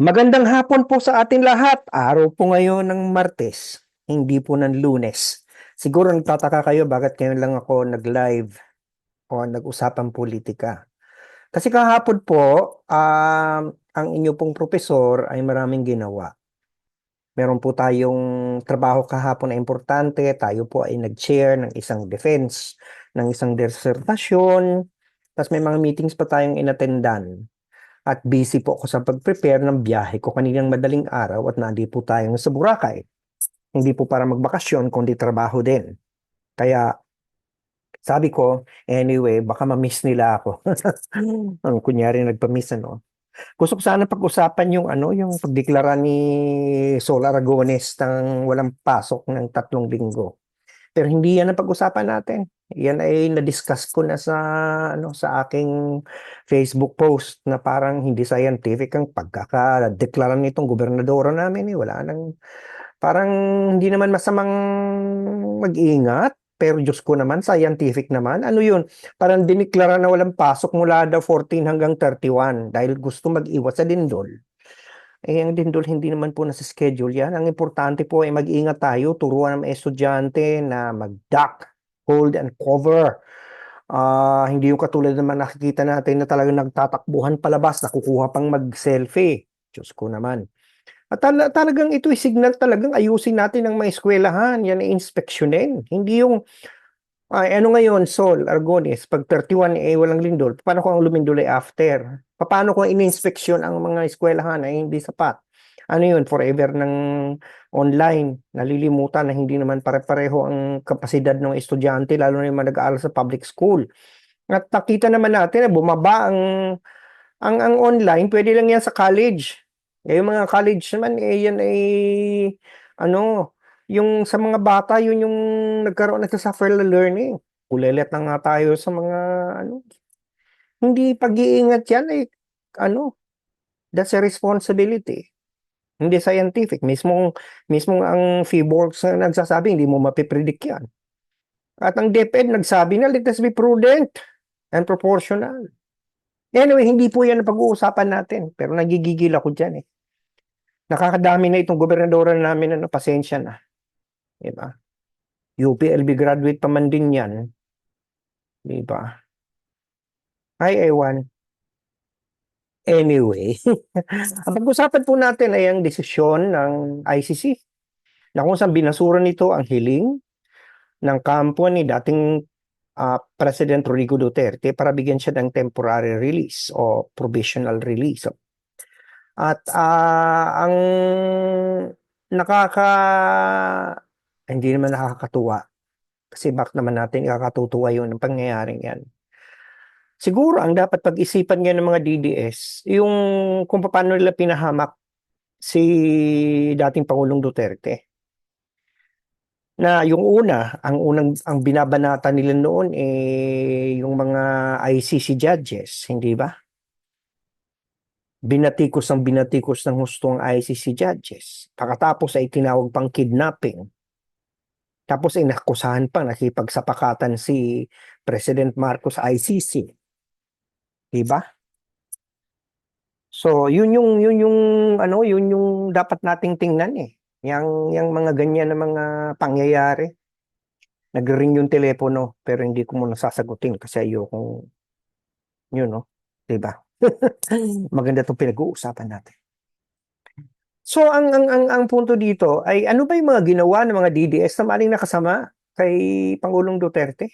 Magandang hapon po sa atin lahat. Araw po ngayon ng Martes, hindi po ng Lunes. Siguro nagtataka kayo bakit ngayon lang ako nag-live o nag-usapang politika. Kasi kahapon po, um, ang inyo pong profesor ay maraming ginawa. Meron po tayong trabaho kahapon na importante. Tayo po ay nag-chair ng isang defense, ng isang dissertasyon. Tapos may mga meetings pa tayong inattendan at busy po ako sa pag-prepare ng biyahe ko kaninang madaling araw at nandi po tayo sa Boracay. Hindi po para magbakasyon, kundi trabaho din. Kaya, sabi ko, anyway, baka ma-miss nila ako. Ang kunyari nagpa-miss, ano. Gusto ko sana pag-usapan yung ano, yung pagdeklara ni Sol Aragones ng walang pasok ng tatlong linggo. Pero hindi yan ang pag-usapan natin. Yan ay na-discuss ko na sa ano sa aking Facebook post na parang hindi scientific ang pagkakadeklara nitong gobernadora namin eh. Wala nang parang hindi naman masamang mag-ingat pero Diyos ko naman, scientific naman. Ano yun? Parang diniklara na walang pasok mula daw 14 hanggang 31 dahil gusto mag-iwas sa dindol. Eh, ang dindol hindi naman po nasa schedule yan. Ang importante po ay mag-ingat tayo, turuan ng estudyante na mag-duck, hold and cover. Ah, hindi yung katulad naman nakikita natin na talagang nagtatakbuhan palabas, nakukuha pang mag-selfie. Diyos ko naman. At tala- talagang ito signal talagang ayusin natin ang mga eskwelahan. Yan ay inspeksyonin. Hindi yung, ay, ano ngayon, Sol, Argones, pag 31 eh walang lindol, paano kung ang lumindol ay after? Paano kung in-inspeksyon ang mga eskwelahan ay hindi sapat? Ano yun, forever ng online, nalilimutan na hindi naman pare-pareho ang kapasidad ng estudyante, lalo na yung mga nag-aaral sa public school. At nakita naman natin na bumaba ang, ang, ang online, pwede lang yan sa college. Eh, yung mga college naman, eh, yan ay, ano, yung sa mga bata, yun yung nagkaroon na sa learning. Kulelet na nga tayo sa mga, ano, hindi pag-iingat yan, eh, ano, that's a responsibility. Hindi scientific. Mismong, mismong ang FIBORX na nagsasabi, hindi mo mapipredict yan. At ang DepEd nagsabi na, let us be prudent and proportional. Anyway, hindi po yan ang pag-uusapan natin. Pero nagigigil ako dyan eh. Nakakadami na itong gobernadora namin ano, pasensya na. Diba? UPLB graduate pa man din yan. Diba? Ay, ewan. Anyway, ang pag-usapan po natin ay ang desisyon ng ICC na kung saan binasura nito ang hiling ng kampo ni dating ah, President Rodrigo Duterte para bigyan siya ng temporary release o provisional release. At ah, ang nakaka hindi naman nakakatuwa kasi bak naman natin ikakatutuwa yun ang pangyayaring yan. Siguro ang dapat pag-isipan ngayon ng mga DDS, yung kung paano nila pinahamak si dating Pangulong Duterte. Na yung una, ang unang ang binabanata nila noon eh yung mga ICC judges, hindi ba? Binatikos ang binatikos ng husto ang ICC judges. Pagkatapos ay tinawag pang kidnapping. Tapos ay nakusahan pang nakipagsapakatan si President Marcos sa ICC. Diba? So, yun yung yun yung ano, yun yung dapat nating tingnan eh. Yang yang mga ganyan na mga pangyayari. Nag-ring yung telepono pero hindi ko muna sasagutin kasi ayokong yun no, 'di ba? Maganda 'tong pinag-uusapan natin. So ang ang ang ang punto dito ay ano ba yung mga ginawa ng mga DDS na maling nakasama kay Pangulong Duterte?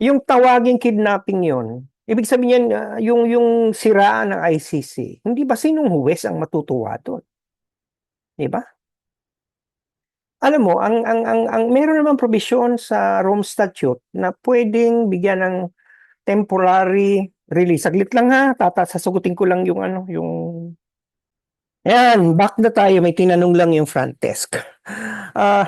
Yung tawaging kidnapping yon, ibig sabihin ah, yung yung siraan ng ICC, hindi ba sinong huwes ang matutuwa doon? 'Di ba? Alam mo, ang ang ang ang meron namang provision sa Rome Statute na pwedeng bigyan ng temporary release. Saglit lang ha, tata sasagutin ko lang yung ano, yung Ayan, back na tayo. May tinanong lang yung front desk. Ah,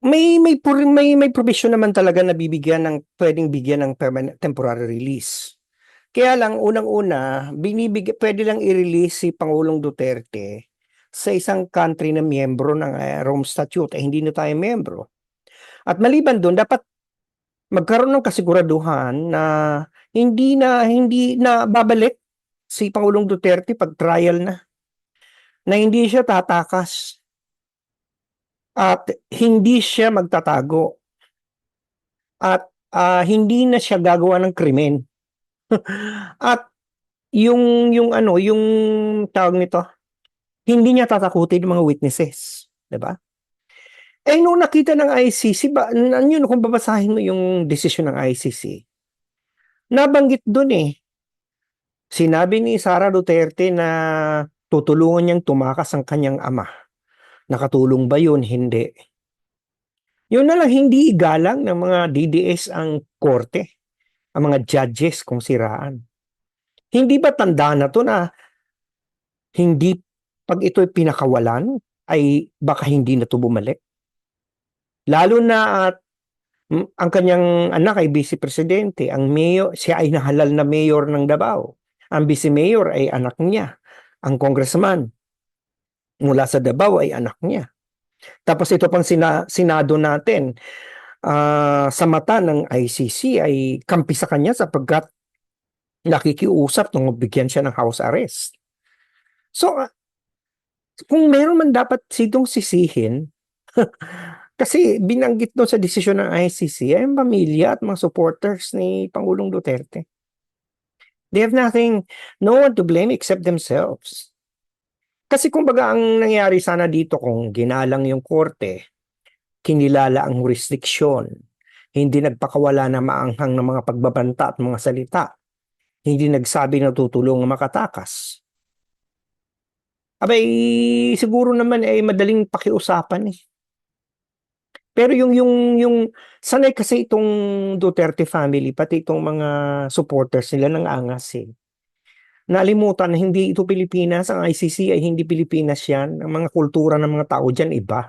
may may may may provision naman talaga na bibigyan ng pwedeng bigyan ng permanent temporary release. Kaya lang unang-una, binibig pwede lang i-release si Pangulong Duterte sa isang country na miyembro ng eh, Rome Statute eh hindi na tayo miyembro. At maliban doon dapat magkaroon ng kasiguraduhan na hindi na hindi na babalik si Pangulong Duterte pag trial na na hindi siya tatakas at hindi siya magtatago. At ah, hindi na siya gagawa ng krimen. At yung yung ano yung tawag nito hindi niya tatakutin mga witnesses 'di ba? Eh nung nakita ng ICC ba ano yun kung babasahin mo yung desisyon ng ICC nabanggit doon eh sinabi ni Sara Duterte na tutulungan niyang tumakas ang kanyang ama nakatulong ba yun hindi yun na lang hindi igalang ng mga DDS ang korte ang mga judges kung siraan hindi ba tanda na to na hindi pag ito'y pinakawalan ay baka hindi na to bumalik? Lalo na at ang kanyang anak ay vice presidente, ang mayor, siya ay nahalal na mayor ng Davao. Ang vice mayor ay anak niya. Ang congressman mula sa Davao ay anak niya. Tapos ito pang sina, sinado natin, ah, sa mata ng ICC ay kampi sa kanya sapagkat nakikiusap nung bigyan siya ng house arrest. So, ah, kung meron man dapat sitong sisihin, kasi binanggit doon sa desisyon ng ICC ay ang pamilya at mga supporters ni Pangulong Duterte. They have nothing, no one to blame except themselves. Kasi kumbaga ang nangyari sana dito kung ginalang yung korte, kinilala ang jurisdiksyon, hindi nagpakawala na maanghang ng mga pagbabanta at mga salita, hindi nagsabi na tutulong ang makatakas. Abay, siguro naman ay madaling pakiusapan eh. Pero yung yung yung sanay kasi itong Duterte family pati itong mga supporters nila ng angas eh. Nalimutan na hindi ito Pilipinas, ang ICC ay hindi Pilipinas yan. Ang mga kultura ng mga tao diyan iba.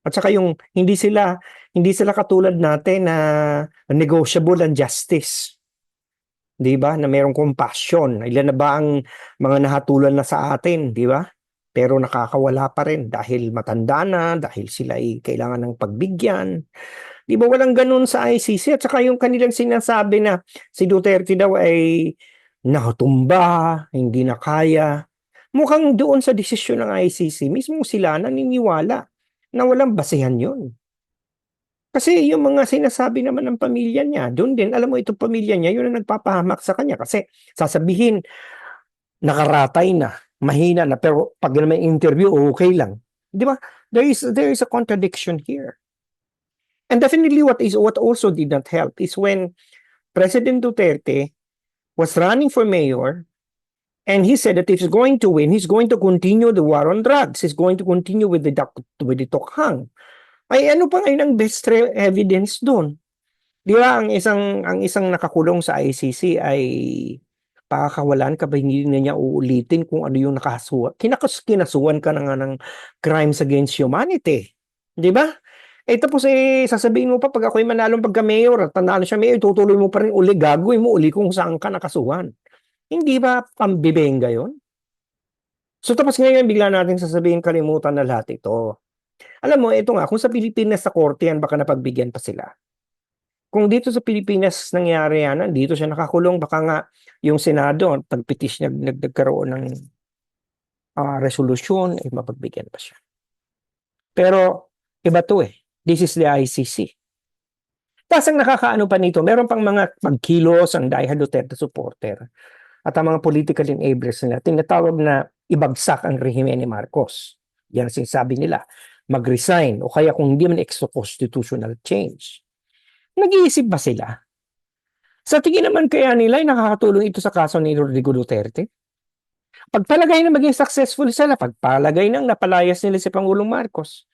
At saka yung hindi sila hindi sila katulad natin na negotiable ang justice. 'Di ba? Na mayroong compassion. Ilan na ba ang mga nahatulan na sa atin, 'di ba? Pero nakakawala pa rin dahil matanda na, dahil sila ay kailangan ng pagbigyan. 'Di ba walang ganun sa ICC at saka yung kanilang sinasabi na si Duterte daw ay nakatumba, hindi na kaya. Mukhang doon sa desisyon ng ICC, mismo sila naniniwala na walang basehan yun. Kasi yung mga sinasabi naman ng pamilya niya, doon din, alam mo itong pamilya niya, yun ang nagpapahamak sa kanya. Kasi sasabihin, nakaratay na, mahina na, pero pag naman interview, okay lang. Di ba? There is, there is a contradiction here. And definitely what is what also did not help is when President Duterte was running for mayor and he said that if he's going to win, he's going to continue the war on drugs. He's going to continue with the with the tokhang ay ano pa ngayon ang best evidence doon? Di ba ang isang ang isang nakakulong sa ICC ay pakakawalan ka ba hindi na niya uulitin kung ano yung nakasuhan. Kinakas kinasuhan ka na nga ng crimes against humanity. Di ba? Eh tapos eh sasabihin mo pa pag ako'y manalong pagka mayor at siya mayor, tutuloy mo pa rin uli, gagawin mo uli kung saan ka nakasuhan. Hindi ba pambibenga yon? So tapos ngayon bigla natin sasabihin kalimutan na lahat ito. Alam mo, ito nga, kung sa Pilipinas sa korte yan, baka napagbigyan pa sila. Kung dito sa Pilipinas nangyari yan, dito siya nakakulong, baka nga yung Senado, pagpitis niya, nag nagkaroon ng uh, resolusyon, eh, mapagbigyan pa siya. Pero, iba to eh. This is the ICC. Tapos ang nakakaano pa nito, meron pang mga pagkilos ang Daiha Duterte supporter at ang mga political enablers nila, tinatawag na ibagsak ang rehime ni Marcos. Yan ang sinasabi nila mag-resign o kaya kung hindi man extra-constitutional change. Nag-iisip ba sila? Sa tingin naman kaya nila nakakatulong ito sa kaso ni Rodrigo Duterte? Pagpalagay na maging successful sila, pagpalagay nang napalayas nila si Pangulong Marcos,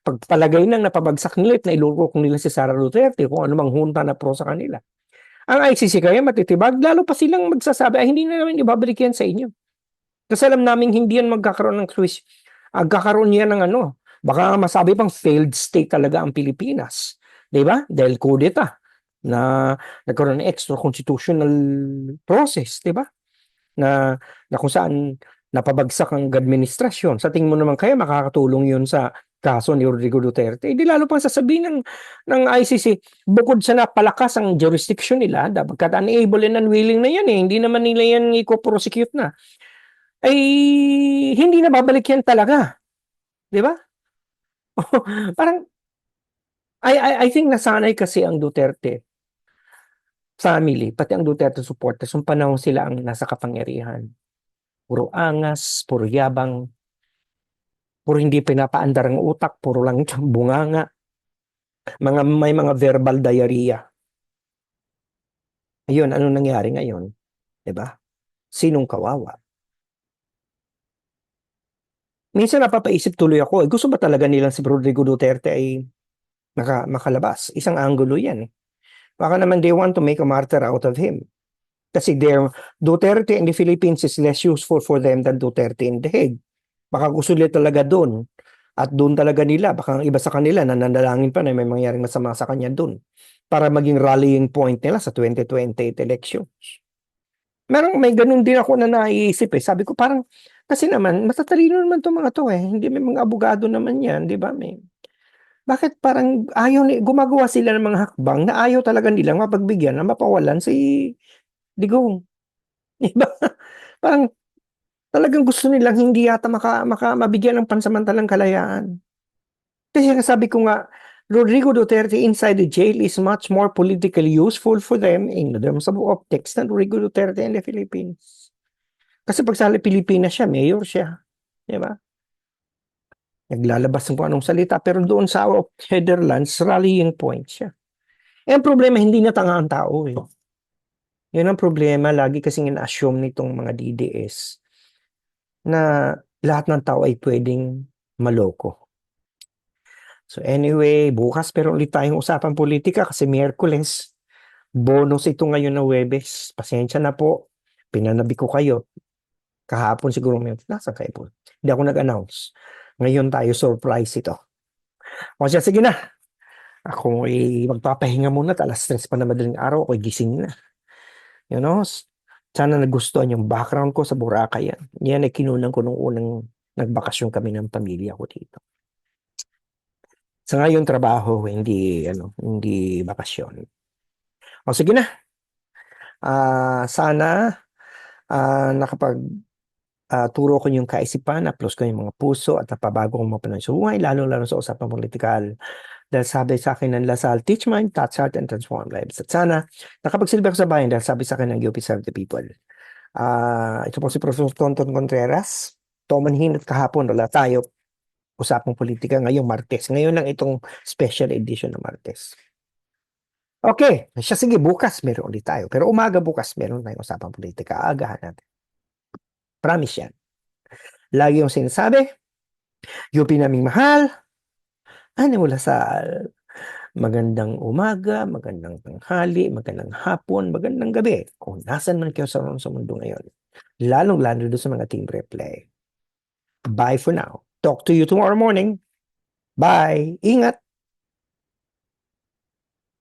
pagpalagay nang napabagsak nila at nailurok nila si Sara Duterte kung anumang hunta na pro sa kanila. Ang ICC kaya matitibag, lalo pa silang magsasabi, ay hindi na namin ibabalik yan sa inyo. Kasi alam namin hindi yan magkakaroon ng Swiss, agkakaroon yan ng ano, Baka masabi pang failed state talaga ang Pilipinas. 'Di ba? Dahil kudeta na nagkaroon ng extra constitutional process, 'di ba? Na, na kung saan napabagsak ang administrasyon. Sa tingin mo naman kaya makakatulong 'yun sa kaso ni Rodrigo Duterte, eh, di lalo pang sasabihin ng, ng ICC, bukod sa napalakas ang jurisdiction nila, dapat unable and unwilling na yan eh, hindi naman nila yan i-prosecute na, ay hindi na babalik yan talaga. Di ba? Parang, I, I, I think nasanay kasi ang Duterte family, pati ang Duterte supporters, yung panahon sila ang nasa kapangyarihan. Puro angas, puro yabang, puro hindi pinapaandar ang utak, puro lang bunganga. Mga, may mga verbal diarrhea. Ayun, ano nangyari ngayon? ba? Sinong kawawa? Minsan napapaisip tuloy ako, eh, gusto ba talaga nilang si Rodrigo Duterte ay maka, makalabas? Isang angulo yan eh. Baka naman they want to make a martyr out of him. Kasi their Duterte in the Philippines is less useful for them than Duterte in The Hague. Baka gusto nila talaga doon. At doon talaga nila, baka ang iba sa kanila nananalangin pa na may mangyaring masama sa kanya doon para maging rallying point nila sa 2028 elections. Merong may ganun din ako na naiisip eh. Sabi ko parang, kasi naman, matatalino naman itong mga to eh. Hindi may mga abogado naman yan, di ba? May, bakit parang ayaw ni, gumagawa sila ng mga hakbang na ayaw talaga nilang mapagbigyan na mapawalan si Digong. Di ba? Parang talagang gusto nilang hindi yata maka, maka, mabigyan ng pansamantalang kalayaan. Kasi sabi ko nga, Rodrigo Duterte inside the jail is much more politically useful for them in terms of optics than Rodrigo Duterte in the Philippines. Kasi pag sa Pilipinas siya, mayor siya. Di ba? Naglalabas ng kung anong salita, pero doon sa Netherlands, rallying point siya. Eh, ang problema, hindi na tanga ang tao eh. Yun ang problema, lagi kasing ina-assume nitong mga DDS na lahat ng tao ay pwedeng maloko. So anyway, bukas pero ulit tayong usapan politika kasi Miyerkules. Bonus ito ngayon na Webes. Pasensya na po. Pinanabi ko kayo. Kahapon siguro may nasa kayo po. Hindi ako nag-announce. Ngayon tayo surprise ito. O siya, sige na. Ako ay magpapahinga muna. Alas stress pa na madaling araw. Ako'y gising na. You know, sana nagustuhan yung background ko sa Boracay yan. Yan ay kinunan ko nung unang nagbakasyon kami ng pamilya ko dito. Sa ngayon trabaho, hindi ano, hindi bakasyon. O sige na. Ah, sana ah, nakapag ah, turo ko yung kaisipan, upload ko yung mga puso at napabago kong mga panahon lalo-lalo sa usapang politikal. Dahil sabi sa akin ng Lasal, teach mind, touch heart, and transform lives. At sana, nakapagsilbi ako sa bayan dahil sabi sa akin ng UP Serve the People. Ah, ito po si Professor Tonton Contreras. Tomanhin at kahapon, wala tayo usapang politika ngayong Martes. Ngayon lang itong special edition ng Martes. Okay, siya sige, bukas meron ulit tayo. Pero umaga bukas meron tayong usapang politika. Aagahan natin. Promise yan. Lagi yung sinasabi, UP naming mahal, mula sa magandang umaga, magandang tanghali, magandang hapon, magandang gabi. Kung nasan man kayo sa, sa mundo ngayon. Lalong-lalo doon sa mga team replay. Bye for now. Talk to you tomorrow morning. Bye. Ingat.